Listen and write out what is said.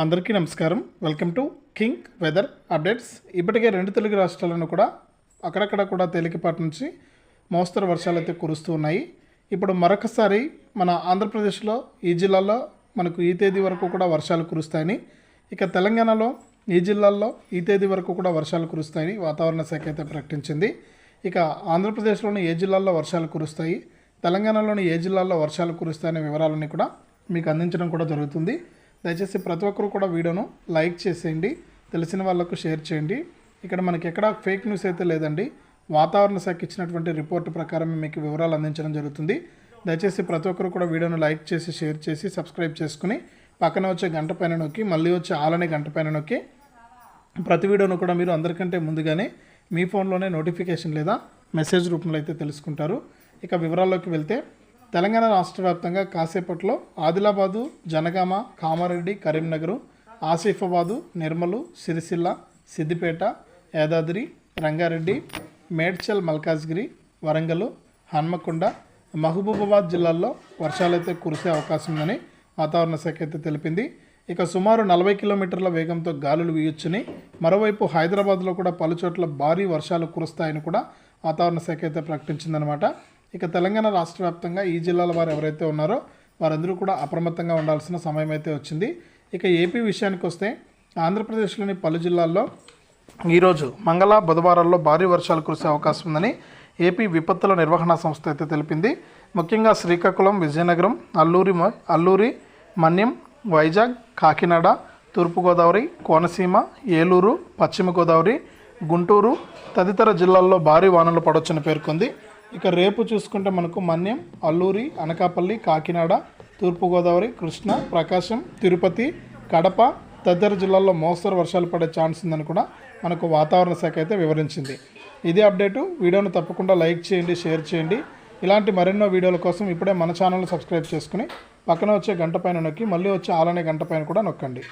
అందరికీ నమస్కారం. Welcome to king weather updates. ఇప్పటికే రెండు తెలుగు రాష్ట్రాలను కూడా అక్కడక్కడ కూడా తేలికపాటి నుంచి మోస్తరు వర్షాలు అయితే కురుస్తూ ఉన్నాయి. ఇప్పుడు మరొకసారి మన ఆంధ్రప్రదేశ్లో ఈ జిల్లాలో మనకు ఈ తేదీ వరకు కూడా వర్షాలు కురుస్తాయని ఇక తెలంగాణలో ఈ జిల్లాల్లో ఈ తేదీ వరకు కూడా వర్షాలు కురుస్తాయని వాతావరణ శాఖ అయితే ప్రకటించింది. ఇక ఆంధ్రప్రదేశ్లోని ఏ జిల్లాల్లో వర్షాలు కురుస్తాయి తెలంగాణలోని ఏ జిల్లాల్లో వర్షాలు కురుస్తాయనే వివరాలన్నీ కూడా మీకు అందించడం కూడా జరుగుతుంది. దయచేసి ప్రతి ఒక్కరు కూడా వీడియోను లైక్ చేసేయండి తెలిసిన వాళ్ళకు షేర్ చేయండి. ఇక్కడ మనకి ఎక్కడ ఫేక్ న్యూస్ అయితే లేదండి. వాతావరణ శాఖ ఇచ్చినటువంటి రిపోర్ట్ ప్రకారం మీకు వివరాలు అందించడం జరుగుతుంది. దయచేసి ప్రతి ఒక్కరు కూడా వీడియోను లైక్ చేసి షేర్ చేసి సబ్స్క్రైబ్ చేసుకుని పక్కన వచ్చే గంట పైన నొక్కి మళ్ళీ వచ్చే ఆలనే గంట పైన నొక్కి ప్రతి వీడియోను కూడా మీరు అందరికంటే ముందుగానే మీ ఫోన్లోనే నోటిఫికేషన్ లేదా మెసేజ్ రూపంలో అయితే తెలుసుకుంటారు. ఇక వివరాల్లోకి వెళ్తే తెలంగాణ రాష్ట్ర వ్యాప్తంగా కాసేపట్లో ఆదిలాబాదు జనగామ కామారెడ్డి కరీంనగర్ ఆసిఫాబాదు నిర్మలు సిరిసిల్ల సిద్దిపేట యాదాద్రి రంగారెడ్డి మేడ్చల్ మల్కాజ్గిరి వరంగల్ హన్మకొండ మహబూబాబాద్ జిల్లాల్లో వర్షాలైతే కురిసే అవకాశం ఉందని వాతావరణ శాఖ అయితే తెలిపింది. ఇక సుమారు నలభై కిలోమీటర్ల వేగంతో గాలులు వీయొచ్చని మరోవైపు హైదరాబాద్లో కూడా పలుచోట్ల భారీ వర్షాలు కురుస్తాయని కూడా వాతావరణ శాఖ అయితే ప్రకటించిందనమాట ఇక తెలంగాణ రాష్ట్ర వ్యాప్తంగా ఈ జిల్లాల వారు ఎవరైతే ఉన్నారో వారందరూ కూడా అప్రమత్తంగా ఉండాల్సిన సమయం అయితే వచ్చింది. ఇక ఏపీ విషయానికి వస్తే ఆంధ్రప్రదేశ్లోని పలు జిల్లాల్లో ఈరోజు మంగళ బుధవారాల్లో భారీ వర్షాలు కురిసే అవకాశం ఉందని ఏపీ విపత్తుల నిర్వహణ సంస్థ అయితే తెలిపింది. ముఖ్యంగా శ్రీకాకుళం విజయనగరం అల్లూరి మ- అల్లూరి మన్యం వైజాగ్ కాకినాడ తూర్పుగోదావరి కోనసీమ ఏలూరు పశ్చిమ గోదావరి గుంటూరు తదితర జిల్లాల్లో భారీ వానలు పడవచ్చని పేర్కొంది. ఇక రేపు చూసుకుంటే మనకు మన్యం అల్లూరి అనకాపల్లి కాకినాడ తూర్పుగోదావరి కృష్ణా ప్రకాశం తిరుపతి కడప తదితర జిల్లాల్లో మోస్తరు వర్షాలు పడే ఛాన్స్ ఉందని కూడా మనకు వాతావరణ శాఖ అయితే వివరించింది. ఇదే అప్డేటు. వీడియోను తప్పకుండా లైక్ చేయండి షేర్ చేయండి. ఇలాంటి మరెన్నో వీడియోల కోసం ఇప్పుడే మన ఛానల్ని సబ్స్క్రైబ్ చేసుకుని పక్కన వచ్చే గంట పైన నొక్కి మళ్ళీ వచ్చే ఆలనే గంట పైన కూడా నొక్కండి.